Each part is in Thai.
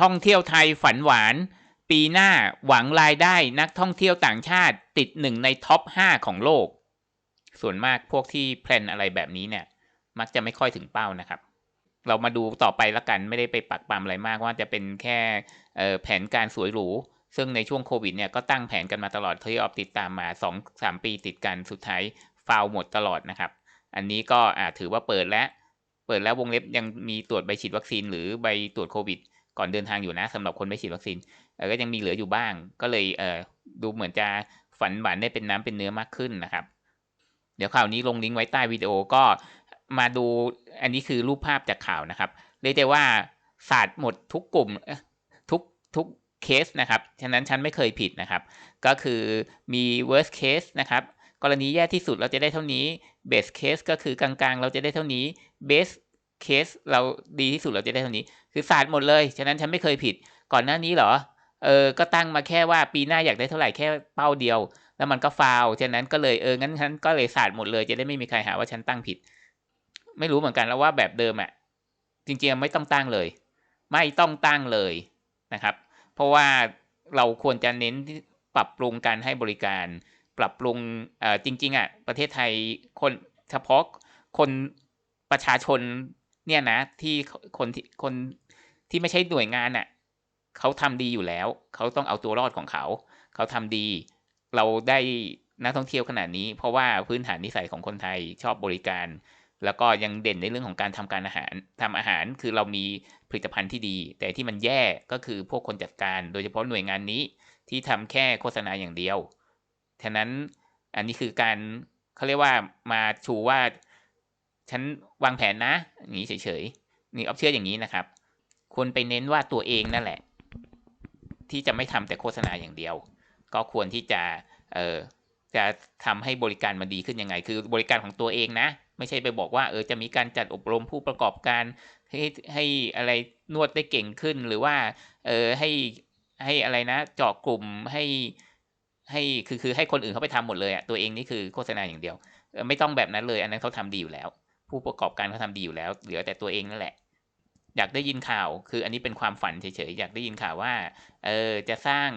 ท่องเที่ยวไทยฝันหวาน ปีหน้าหวังรายได้นักท่องเที่ยวต่างชาติติดหนึ่งในท็อป 5 ของโลก ส่วนมากพวกที่แพลนอะไรแบบนี้เนี่ย มักจะไม่ค่อยถึงเป้านะครับ เรามาดูต่อไปละกันไม่ได้ไปปักปามอะไรมากว่าจะเป็นแค่แผนการสวยหรูซึ่งในช่วงโควิดเนี่ยก็ตั้งแผนกันมาตลอดที่ออฟติดตามมา 2 3 ปีติดกันสุดท้ายฟาวหมดตลอดนะครับ อันนี้ก็ถือว่าเปิดแล้ว เปิดแล้ววงเล็บยังมีตรวจใบฉีดวัคซีนหรือใบตรวจโควิด ก่อนเดินทางอยู่นะสำหรับคนไม่ฉีดวัคซีนก็ยังมีเหลืออยู่บ้าง ก็เลยเดูเหมือนจะฝันหวานได้เป็นน้ำเป็นเนื้อมากขึ้นนะครับ เดี๋ยวข่าวนี้ลงลิงก์ไว้ใต้วิดีโอก็มาดูอันนี้คือรูปภาพจากข่าวนะครับ เรียกได้ว่าศาสตร์หมดทุกกลุ่มทุกทุกเคสนะครับ ฉะนั้นฉันไม่เคยผิดนะครับ ก็คือมี worst case นะครับ กรณีแย่ที่สุดเราจะได้เท่านี้ best case ก็คือกลางๆ เราจะได้เท่านี้ best case เราดีที่สุดเราจะได้เท่านี้ คือศาสตร์หมดเลย ฉะนั้นฉันไม่เคยผิด ก่อนหน้านี้เหรอ เออ ก็ตั้งมาแค่ว่าปีหน้าอยากได้เท่าไหร่แค่เป้าเดียว แล้วมันก็ฟาวฉะนั้นก็เลยเออ งั้นฉันก็เลยศาสตร์หมดเลย จะได้ไม่มีใครหาว่าฉันตั้งผิด ไม่รู้เหมือนกันแล้วว่าแบบเดิมอะ่ะ จริงๆไม่ต้องตั้งเลย ไม่ต้องตั้งเลยนะครับ เพราะว่าเราควรจะเน้นปรับปรุงการให้บริการ ปรับปรุงอ่อจริงๆอะ่ะประเทศไทยคนเฉพาะคนประชาชน เนี่ยนะที่คนที่คนที่ไม่ใช่หน่วยงานอะ่ะเขาทำดีอยู่แล้ว เขาต้องเอาตัวรอดของเขา เขาทำดี เราได้นักท่องเที่ยวขนาดนี้ เพราะว่าพื้นฐานนิสัยของคนไทยชอบบริการ แล้วก็ยังเด่นในเรื่องของการทำการอาหารทำอาหารคือเรามีผลิตภัณฑ์ที่ดี แต่ที่มันแย่ก็คือพวกคนจัดการ โดยเฉพาะหน่วยงานนี้ที่ทำแค่โฆษณาอย่างเดียวฉะนั้นอันนี้คือการเขาเรียกว่ามาชูว่า ฉันวางแผนนะอย่างนี้เฉยๆนี่ออฟเชื่ออย่างนี้นะครับควรไปเน้นว่าตัวเองนั่นแหละ ที่จะไม่ทำแต่โฆษณาอย่างเดียว ก็ควรที่จะเออจะทำให้บริการมันดีขึ้นยังไง คือบริการของตัวเองนะ ไม่ใช่ไปบอกว่าเออจะมีการจัดอบรมผู้ประกอบการ ให้ให้อะไรนวดได้เก่งขึ้นหรือว่าเออให้ให้อะไรนะเจาะกลุ่มให้ให้คือคือให้คนอื่นเขาไปทำหมดเลยอะตัวเองนี่คือโฆษณาอย่างเดียว ไม่ต้องแบบนั้นเลย อันนั้นเขาทำดีอยู่แล้ว ผู้ประกอบการเขาทาดีอยู่แล้ว เหลือแต่ตัวเองนั่นแหละ อยากได้ยินข่าว คืออันนี้เป็นความฝันเฉยๆ อยากได้ยินข่าวว่า เออ จะสร้าง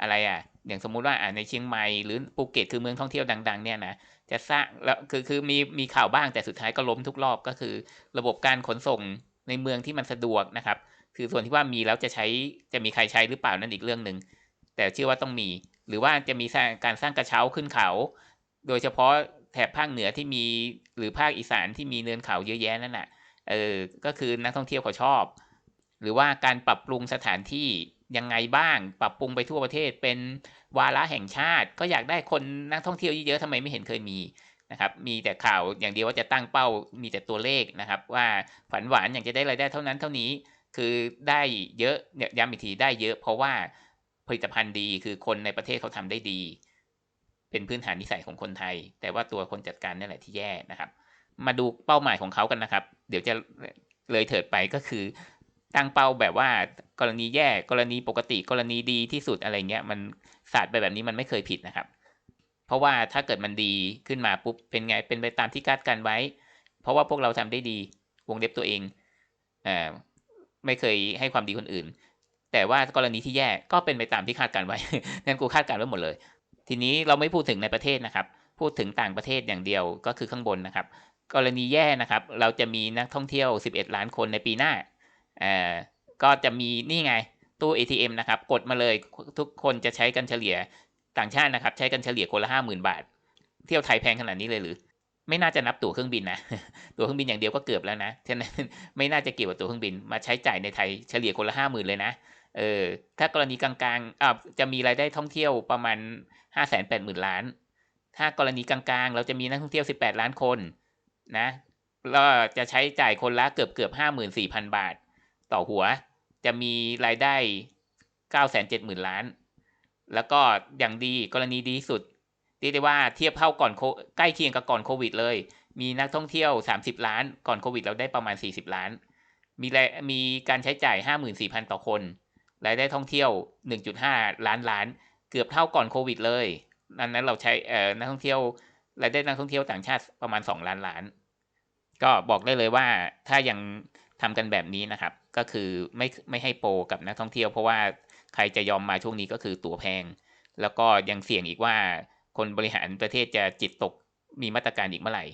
อะไรอะ อย่างสมมุติว่าอ่าในเชียงใหม่หรือภูเก็ตคือเมืองท่องเที่ยวดัง ๆ เนี่ยนะ จะสร้างแล้วคือคือมีมีข่าวบ้างแต่สุดท้ายก็ล้มทุกรอบก็คือ ระบบการขนส่งในเมืองที่มันสะดวกนะครับ คือส่วนที่ว่ามีแล้วจะใช้จะมีใครใช้หรือเปล่านั่นอีกเรื่องหนึ่งแต่เชื่อว่าต้องมี หรือว่าจะมีการสร้างกระเช้าขึ้นเขา โดยเฉพาะ แถบภาคเหนือที่มีหรือภาคอีสานที่มีเนินเขาเยอะแยะนั่นแหะเออก็คือนักท่องเที่ยวเขาชอบ หรือว่าการปรับปรุงสถานที่ยังไงบ้าง ปรับปรุงไปทั่วประเทศเป็นวาระแห่งชาติ ก็อยากได้คนนักท่องเที่ยวเยอะๆทำไมไม่เห็นเคยมีนะครับ มีแต่ข่าวอย่างเดียวว่าจะตั้งเป้ามีแต่ตัวเลขนะครับ ว่าฝันหวานอยากจะได้รายได้เท่านั้นเท่านี้คือได้เยอะเนี่ยย้ำอีกทีได้เยอะ เพราะว่าผลิตภัณฑ์ดีคือคนในประเทศเขาทำได้ดี เป็นพื้นฐานนิสัยของคนไทย แต่ว่าตัวคนจัดการนี่แหละที่แย่นะครับ มาดูเป้าหมายของเขากันนะครับ เดี๋ยวจะเลยเถิดไปก็คือ ตั้งเป้าแบบว่ากรณีแย่กรณีปกติกรณีดีที่สุดอะไรเงี้ยมันศาสตร์ไปแบบนี้มันไม่เคยผิดนะครับ เพราะว่าถ้าเกิดมันดีขึ้นมาปุ๊บเป็นไงเป็นไปตามที่คาดการไว้ เพราะว่าพวกเราทำได้ดีวงเล็บตัวเองอ่าไม่เคยให้ความดีคนอื่น แต่ว่ากรณีที่แย่ก็เป็นไปตามที่คาดการไว้นั่นกูคาดการไว้หมดเลย ทีนี้เราไม่พูดถึงในประเทศนะครับ พูดถึงต่างประเทศอย่างเดียวก็คือข้างบนนะครับ กรณีแย่นะครับ เราจะมีนักท่องเที่ยว 11 ล้านคนในปีหน้าอ่าก็จะมีนี่ไงตู้ ATM นะครับ กดมาเลยทุกคนจะใช้กันเฉลี่ยต่างชาตินะครับ ใช้กันเฉลี่ยคนละห้าหมื่นบาท เที่ยวไทยแพงขนาดนี้เลยหรือ ไม่น่าจะนับตั๋วเครื่องบินนะ ตั๋วเครื่องบินอย่างเดียวก็เกือบแล้วนะฉะนั้นไม่น่าจะเกี่ยวกับตั๋วเครื่องบินมาใช้จ่ายในไทยเฉลี่ยคนละห้าหมื่นเลยนะ เออถ้ากรณีกลางๆอ่าจะมีรายได้ท่องเที่ยวประมาณห้าแสนแปดหมื่นล้าน ถ้ากรณีกลางๆ เราจะมีนักท่องเที่ยวสิบแปดล้านคนนะเราจะใช้จ่ายคนละเกือบเกือบห้าหมื่นสี่พันบาท ต่อหัวจะมีรายได้เก้าแสนเจ็ดหมื่นล้าน แล้วก็อย่างดีกรณีดีสุดเรียกได้ว่าเทียบเท่าก่อนใกล้เคียงกับก่อนโควิดเลย มีนักท่องเที่ยวสามสิบล้าน ก่อนโควิดเราได้ประมาณสี่สิบล้าน มีมีการใช้จ่ายห้าหมื่นสี่พันต่อคน รายได้ท่องเที่ยวหนึ่งจุดห้าล้านล้าน เกือบเท่าก่อนโควิดเลยนั้นนั้นเราใช้เอ่อนักท่องเที่ยวรายได้นักท่องเที่ยวต่างชาติประมาณสองล้านล้าน ก็บอกได้เลยว่าถ้ายังทำกันแบบนี้นะครับ ก็คือไม่ไม่ให้โปรกับนักท่องเที่ยว เพราะว่าใครจะยอมมาช่วงนี้ก็คือตั๋วแพง แล้วก็ยังเสี่ยงอีกว่าคนบริหารประเทศจะจิตตกมีมาตรการอีกเมื่อไหร่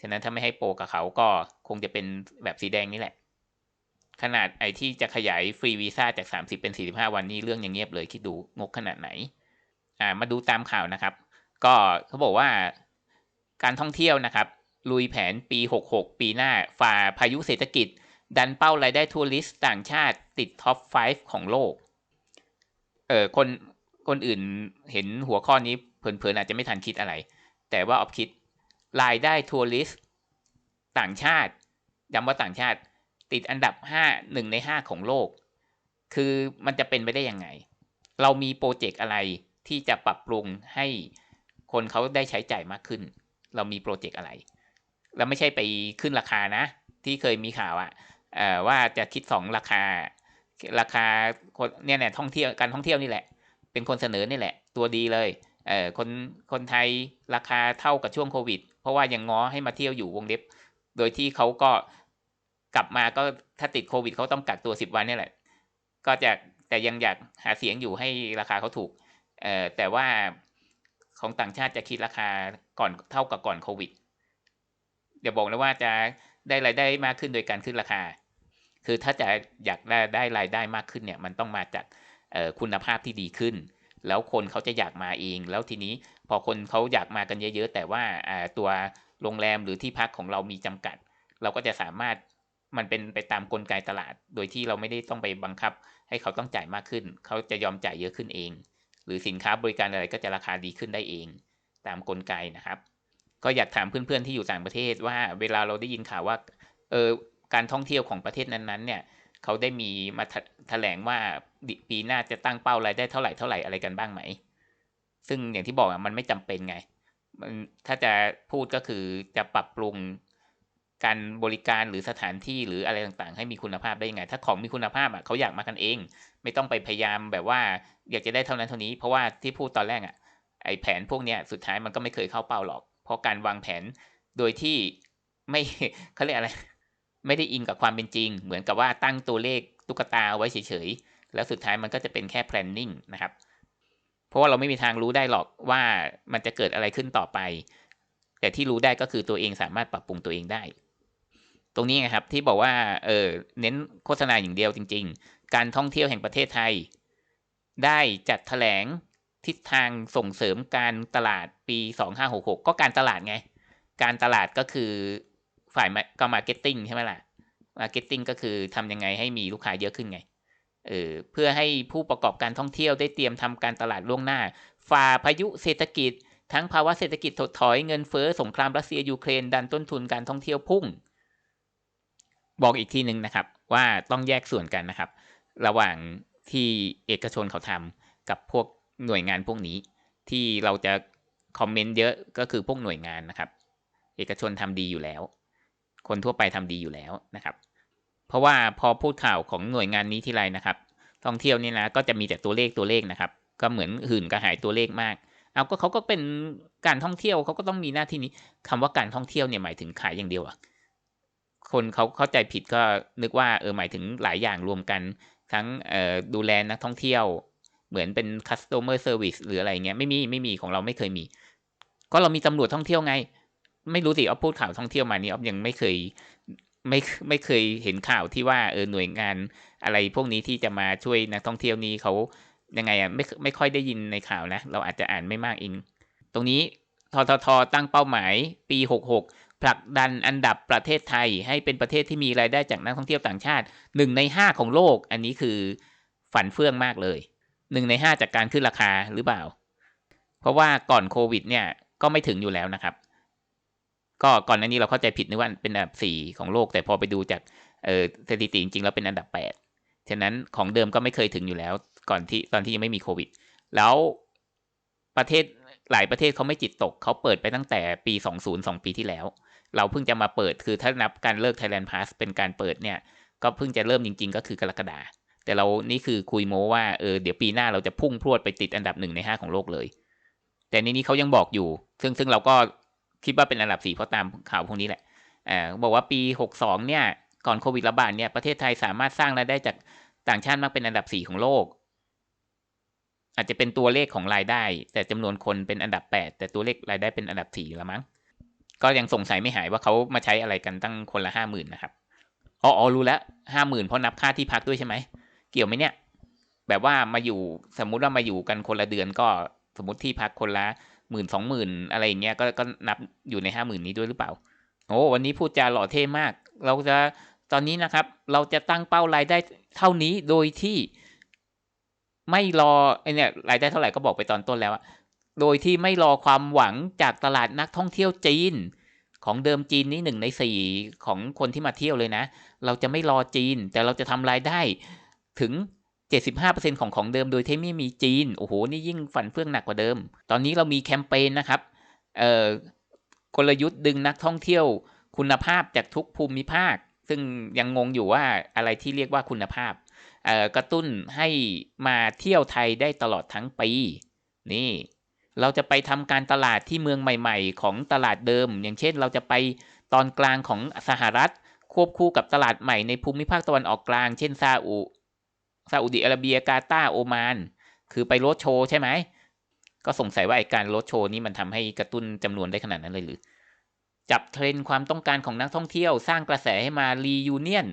ฉะนั้นถ้าไม่ให้โปรกับเขาก็คงจะเป็นแบบสีแดงนี่แหละ ขนาดไอที่จะขยายฟรีวีซ่าจาก 30 เป็น 45 วันนี้เรื่องยังเงียบเลยคิดดูงกขนาดไหน อ่ามาดูตามข่าวนะครับ ก็เขาบอกว่าการท่องเที่ยวนะครับ ลุยแผนปี 66 ปีหน้า ฝ่าพายุเศรษฐกิจ ดันเป้ารายได้ทัวริสต์ต่างชาติติดท็อป 5 ของโลก เออคนคนอื่นเห็นหัวข้อนี้เพลินๆอาจจะไม่ทันคิดอะไร แต่ว่าออฟคิดรายได้ทัวริสต์ต่างชาติย้ำว่าต่างชาติ ติดอันดับ5 1ใน5ของโลก คือมันจะเป็นไปได้ยังไง เรามีโปรเจกต์อะไรที่จะปรับปรุงให้คนเขาได้ใช้จ่ายมากขึ้น เรามีโปรเจกต์อะไรเราไม่ใช่ไปขึ้นราคานะ ที่เคยมีข่าวอะว่าจะคิดสองราคา ราคาคนเนี่ยเนี่ยท่องเที่ยวการท่องเที่ยวนี่แหละ เป็นคนเสนอนี่แหละ ตัวดีเลยเออคนคนไทยราคาเท่ากับช่วงโควิด เพราะว่ายังง้อให้มาเที่ยวอยู่วงเล็บ โดยที่เขาก็ กลับมาก็ถ้าติดโควิดเขาต้องกักตัวสิบวันนี่แหละ ก็จะแต่ยังอยากหาเสียงอยู่ให้ราคาเขาถูกเอ่อแต่ว่าของต่างชาติจะคิดราคาก่อนเท่ากับก่อนโควิดเดี๋ยวบอกนะว่าจะได้รายได้มากขึ้นโดยการขึ้นราคา คือถ้าจะอยากได้ได้รายได้มากขึ้นเนี่ยมันต้องมาจากคุณภาพที่ดีขึ้น แล้วคนเขาจะอยากมาเอง แล้วทีนี้พอคนเขาอยากมากันเยอะๆ แต่ว่าตัวโรงแรมหรือที่พักของเรามีจำกัด เราก็จะสามารถ มันเป็นไปตามกลไกตลาด โดยที่เราไม่ได้ต้องไปบังคับ ให้เขาต้องจ่ายมากขึ้น เขาจะยอมจ่ายเยอะขึ้นเอง หรือสินค้าบริการอะไรก็จะราคาดีขึ้นได้เอง ตามกลไกนะครับ ก็อยากถามเพื่อนๆที่อยู่ต่างประเทศว่าเวลาเราได้ยินข่าวว่าเออการท่องเที่ยวของประเทศนั้นๆเนี่ยเขาได้มีมาแถลงว่าปีหน้าจะตั้งเป้ารายได้เท่าไหร่เท่าไหร่อะไรกันบ้างไหม ซึ่งอย่างที่บอกอะมันไม่จำเป็นไงมันถ้าจะพูดก็คือจะปรับปรุง การบริการหรือสถานที่หรืออะไรต่างๆ ให้มีคุณภาพได้ยังไง ถ้าของมีคุณภาพอะเขาอยากมากันเอง ไม่ต้องไปพยายามแบบว่า อยากจะได้เท่านั้นเท่านี้ เพราะว่าที่พูดตอนแรกอะไอแผนพวกเนี้ยสุดท้ายมันก็ไม่เคยเข้าเป้าหรอก เพราะการวางแผนโดยที่ไม่เขาเรียกอะไร ไม่ได้อิงกับความเป็นจริง เหมือนกับว่าตั้งตัวเลขตุ๊กตาไว้เฉยๆ แล้วสุดท้ายมันก็จะเป็นแค่ planning นะครับ เพราะว่าเราไม่มีทางรู้ได้หรอกว่ามันจะเกิดอะไรขึ้นต่อไป แต่ที่รู้ได้ก็คือตัวเองสามารถปรับปรุงตัวเองได้ ตรงนี้ไงครับที่บอกว่าเออเน้นโฆษณาอย่างเดียวจริง ๆ การท่องเที่ยวแห่งประเทศไทย ได้จัดแถลงทิศทางส่งเสริมการตลาดปี 2566 ก็การตลาดไง การตลาดก็คือฝ่ายก็มาร์เก็ตติ้งใช่ไหมล่ะ มาร์เก็ตติ้งก็คือทำยังไงให้มีลูกค้าเยอะขึ้นไง เออเพื่อให้ผู้ประกอบการท่องเที่ยวได้เตรียมทำการตลาดล่วงหน้า ฝ่าพายุเศรษฐกิจ ทั้งภาวะเศรษฐกิจถดถอยเงินเฟ้อสงครามรัสเซียยูเครนดันต้นทุนการท่องเที่ยวพุ่ง บอกอีกทีหนึ่งนะครับ ว่าต้องแยกส่วนกันนะครับ ระหว่างที่เอกชนเขาทำกับพวกหน่วยงานพวกนี้ ที่เราจะคอมเมนต์เยอะก็คือพวกหน่วยงานนะครับ เอกชนทำดีอยู่แล้ว คนทั่วไปทำดีอยู่แล้วนะครับ เพราะว่าพอพูดข่าวของหน่วยงานนี้ที่ไรนะครับ ท่องเที่ยวนี่นะก็จะมีแต่ตัวเลขตัวเลขนะครับ ก็เหมือนหื่นกระหายตัวเลขมากเอาก็เขาก็เป็นการท่องเที่ยวเขาก็ต้องมีหน้าที่นี้คำว่าการท่องเที่ยวเนี่ยหมายถึงขายอย่างเดียวอะ คนเขาเข้าใจผิดก็นึกว่าเออหมายถึงหลายอย่างรวมกัน ทั้งออดูแลนักท่องเที่ยว เหมือนเป็น customer service หรืออะไรเงี้ยไม่มีไม่มีของเราไม่เคยมี ก็เรามีตำรวจท่องเที่ยวไง ไม่รู้สิเอาพูดข่าวท่องเที่ยวมานี่ออฟยังไม่เคยไม่ไม่เคยเห็นข่าวที่ว่าเออหน่วยงานอะไรพวกนี้ที่จะมาช่วยนักท่องเที่ยวนี้เขายังไงอะไม่ไม่ค่อยได้ยินในข่าวนะ เราอาจจะอ่านไม่มากเอง ตรงนี้ทททตั้งเป้าหมายปี 66 ผลักดันอันดับประเทศไทย ให้เป็นประเทศที่มีรายได้จากนักท่องเที่ยวต่างชาติหนึ่งในห้าของโลก อันนี้คือฝันเฟื่องมากเลยหนึ่งในห้าจากการขึ้นราคาหรือเปล่า เพราะว่าก่อนโควิดเนี่ยก็ไม่ถึงอยู่แล้วนะครับ ก็ก่อนหน้านี้เราเข้าใจผิดนึกว่าเป็นอันดับสี่ของโลก แต่พอไปดูจากสถิติจริงๆแล้วเป็นอันดับแปดฉะนั้นของเดิมก็ไม่เคยถึงอยู่แล้ว ก่อนที่ตอนที่ยังไม่มีโควิด แล้วประเทศหลายประเทศเขาไม่จิตตกเขาเปิดไปตั้งแต่ปี 20 2ปีที่แล้ว เราเพิ่งจะมาเปิดคือถ้านับการเลิก Thailand Pass เป็นการเปิดเนี่ย ก็เพิ่งจะเริ่มจริง ๆ ก็คือกรกฎาแต่เรานี่คือคุยโมว่าเออเดี๋ยวปีหน้าเราจะพุ่งพรวดไปติดอันดับหนึ่งในห้าของโลกเลย แต่ในนี้เขายังบอกอยู่ ซึ่งซึ่งเราก็คิดว่าเป็นอันดับสี่เพราะตามข่าวพวกนี้แหละอ่าบอกว่าปีหกสองเนี่ยก่อนโควิดระบาดเนี่ยประเทศไทยสามารถสร้างรายได้จากต่างชาติมากเป็นอันดับสี่ของโลก อาจจะเป็นตัวเลขของรายได้ แต่จำนวนคนเป็นอันดับแปดแต่ตัวเลขรายได้เป็นอันดับสี่ละมั้ง ก็ยังสงสัยไม่หายว่าเขามาใช้อะไรกันตั้งคนละห้าหมื่นนะครับอ๋อรู้แล้วห้าหมื่นเพราะนับค่าที่พักด้วยใช่ไหมเกี่ยวไหมเนี่ย แบบว่ามาอยู่สมมุติว่ามาอยู่กันคนละเดือนก็สมมติที่พักคนละหมื่นสองหมื่นอะไรอย่างเงี้ยก็ก็นับอยู่ในห้าหมื่นนี้ด้วยหรือเปล่าโอ้วันนี้พูดจาหล่อเท่มาก เราจะตอนนี้นะครับ เราจะตั้งเป้ารายได้เท่านี้โดยที่ไม่รอไอเนี่ยรายได้เท่าไหร่ก็บอกไปตอนต้นแล้ว โดยที่ไม่รอความหวังจากตลาดนักท่องเที่ยวจีน ของเดิมจีนนี่หนึ่งในสี่ของคนที่มาเที่ยวเลยนะ เราจะไม่รอจีน แต่เราจะทำรายได้ถึง 75%ของของเดิมโดยที่ไม่มีจีน โอ้โห นี่ยิ่งฝันเฟื่องหนักกว่าเดิม ตอนนี้เรามีแคมเปญนะครับเอ่อกลยุทธ์ดึงนักท่องเที่ยวคุณภาพจากทุกภูมิภาค ซึ่งยังงงอยู่ว่าอะไรที่เรียกว่าคุณภาพเอ่อกระตุ้นให้มาเที่ยวไทยได้ตลอดทั้งปี นี่ เราจะไปทำการตลาดที่เมืองใหม่ ๆ ของตลาดเดิม อย่างเช่น เราจะไปตอนกลางของสหรัฐ ควบคู่กับตลาดใหม่ในภูมิภาคตะวันออกกลาง เช่นซาอุซาอุดิอาระเบียกาตาร์โอมาน คือไปรถโชว์ใช่ไหม ก็สงสัยว่าไอการรถโชว์นี้มันทำให้กระตุ้นจำนวนได้ขนาดนั้นเลยหรือ จับเทรนความต้องการของนักท่องเที่ยว สร้างกระแสให้มารียูเนียน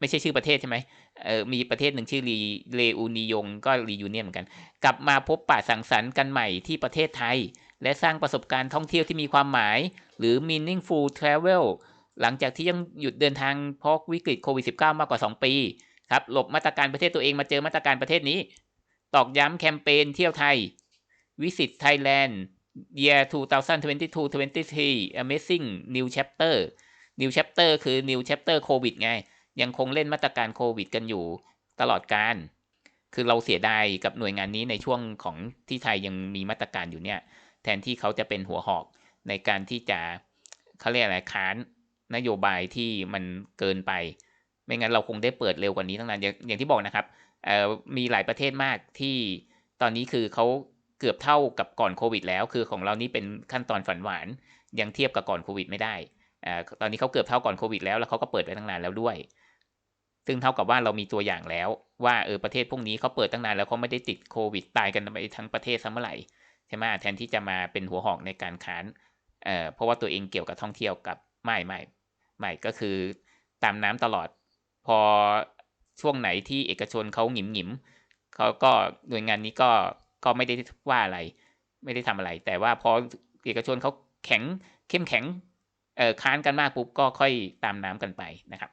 ไม่ใช่ชื่อประเทศใช่ไหมเออมีประเทศหนึ่งชื่อรีเลอูนิยงก็รียูเนียนเหมือนกัน กลับมาพบปะสังสรรค์กันใหม่ที่ประเทศไทย และสร้างประสบการณ์ท่องเที่ยวที่มีความหมาย หรือ meaningful travel หลังจากที่ยังหยุดเดินทางเพราะวิกฤตโควิด -19 มากกว่า 2 ปีครับหลบมาตรการประเทศตัวเองมาเจอมาตรการประเทศนี้ ตอกย้ำแคมเปญเที่ยวไทย Visit Thailand Year 2022-23 Amazing New Chapter New Chapter คือ New Chapter โควิดไง ยังคงเล่นมาตรการโควิดกันอยู่ตลอดการ คือเราเสียดายกับหน่วยงานนี้ในช่วงของที่ไทยยังมีมาตรการอยู่เนี่ย แทนที่เขาจะเป็นหัวหอกในการที่จะเขาเรียกอะไรค้านนโยบายที่มันเกินไป ไม่งั้นเราคงได้เปิดเร็วกว่านี้ตั้งนานอย่างอย่างที่บอกนะครับมีหลายประเทศมากที่ตอนนี้คือเขาเกือบเท่ากับก่อนโควิด แล้ว คือของเรานี่เป็นขั้นตอนฝันหวาน ยังเทียบกับก่อนโควิด ไม่ได้อตอนนี้เขาเกือบเท่าก่อนโควิดแล้วแล้วเขาก็เปิดไปตั้งนานแล้วด้วย ซึ่งเท่ากับว่าเรามีตัวอย่างแล้ว ว่าเออประเทศพวกนี้เขาเปิดตั้งนานแล้วเขาไม่ได้ติดโควิดตายกันไปทั้งประเทศซะเมื่อไหร่ใช่ไหมแทนที่จะมาเป็นหัวหอกในการค้านเอ่อเพราะว่าตัวเองเกี่ยวกับท่องเที่ยวกับไม่ไม่ไม่ก็คือตามน้ำตลอด พอช่วงไหนที่เอกชนเขาหงิมหงิมเขาก็หน่วยงานนี้ก็ก็ไม่ได้ว่าอะไร ไม่ได้ทำอะไร แต่ว่าพอเอกชนเขาแข็งเข้มแข็งเอ่อค้านกันมากปุ๊บก็ค่อยตามน้ำกันไปนะครับ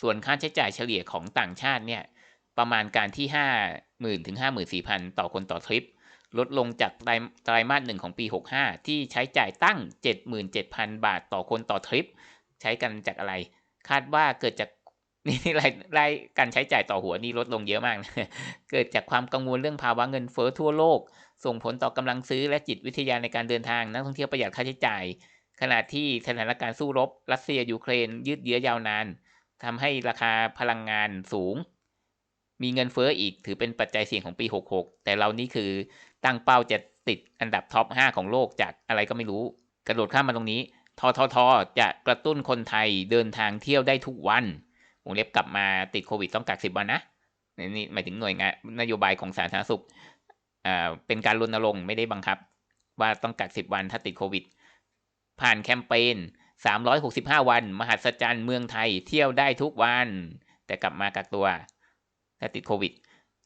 ส่วนค่าใช้จ่ายเฉลี่ยของต่างชาติเนี่ยประมาณการที่ห้าหมื่นถึงห้าหมื่นสี่พันต่อคนต่อทริป ลดลงจากไตรไตรมาสหนึ่งของปี 65 ที่ใช้จ่ายตั้ง 77,000 บาทต่อคนต่อทริป ใช้กันจากอะไร คาดว่าเกิดจากนี่รายรายการใช้จ่ายต่อหัวนี่ลดลงเยอะมากนะเกิดจากความกังวลเรื่องภาวะเงินเฟ้อทั่วโลก ส่งผลต่อกำลังซื้อและจิตวิทยาในการเดินทางนักท่องเที่ยวประหยัดค่าใช้จ่าย ขณะที่สถานการณ์สู้รบ รัสเซียยูเครนยืดเยื้อยาวนาน ทำให้ราคาพลังงานสูง มีเงินเฟ้ออีกถือเป็นปัจจัยเสี่ยงของปี 66 แต่เรานี่คือตั้งเป้าจะติดอันดับท็อป 5 ของโลกจากอะไรก็ไม่รู้ กระโดดข้ามมาตรงนี้ทททจะกระตุ้นคนไทยเดินทางเที่ยวได้ทุกวันวงเล็บกลับมาติดโควิดต้องกักสิบวันนะนี่หมายถึงหน่วยงานนโยบายของสาธารณสุขอ่าเป็นการรณรงค์ไม่ได้บังคับ ว่าต้องกักสิบวันถ้าติดโควิด ผ่านแคมเปญ 365 วัน มหัศจรรย์เมืองไทยเที่ยวได้ทุกวัน แต่กลับมากักตัวถ้าติดโควิด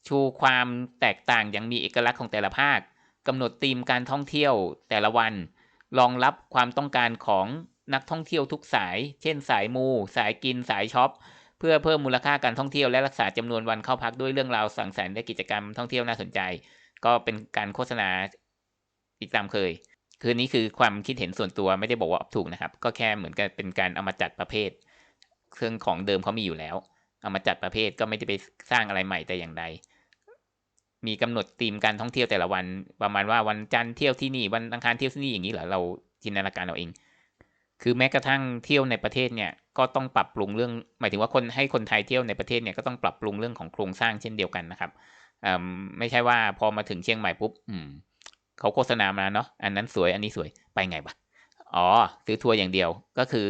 ชูความแตกต่างอย่างมีเอกลักษณ์ของแต่ละภาคกำหนดธีมการท่องเที่ยวแต่ละวัน รองรับความต้องการของนักท่องเที่ยวทุกสาย เช่น สายมู สายกิน สายช็อป เพื่อเพิ่มมูลค่าการท่องเที่ยวและรักษาจำนวนวันเข้าพักด้วยเรื่องราวสังสรรค์และกิจกรรมท่องเที่ยวน่าสนใจ ก็เป็นการโฆษณาอีกตามเคย คือนี้คือความคิดเห็นส่วนตัวไม่ได้บอกว่าถูกนะครับ ก็แค่เหมือนกันเป็นการเอามาจัดประเภท เครื่องของเดิมเขามีอยู่แล้ว เอามาจัดประเภทก็ไม่ได้ไปสร้างอะไรใหม่แต่อย่างใด มีกำหนดธีมการท่องเที่ยวแต่ละวัน ประมาณว่าวันจันทร์เที่ยวที่นี่วันอังคารเที่ยวที่นี่อย่างนี้เหรอเราจินตนาการเอาเอง คือแม้กระทั่งเที่ยวในประเทศเนี่ยก็ต้องปรับปรุงเรื่อง หมายถึงว่าคนให้คนไทยเที่ยวในประเทศเนี่ยก็ต้องปรับปรุงเรื่องของโครงสร้างเช่นเดียวกันนะครับไม่ใช่ว่าพอมาถึงเชียงใหม่ปุ๊บอืม เขาโฆษณามาเนาะอันนั้นสวยอันนี้สวยไปไงบะอ๋อ ซื้อทัวร์อย่างเดียวก็คือ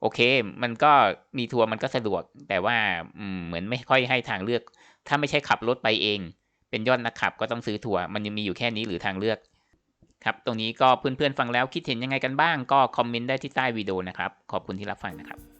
โอเค มันก็มีทัวร์มันก็สะดวก แต่ว่าอืเหมือนไม่ค่อยให้ทางเลือก ถ้าไม่ใช่ขับรถไปเอง เป็นยอดนักขับก็ต้องซื้อทัวร์มันยังมีอยู่แค่นี้หรือทางเลือก ครับ ตรงนี้ก็เพื่อนๆฟังแล้วคิดเห็นยังไงกันบ้าง ก็คอมเมนต์ได้ที่ใต้วิดีโอนะครับ ขอบคุณที่รับฟังนะครับ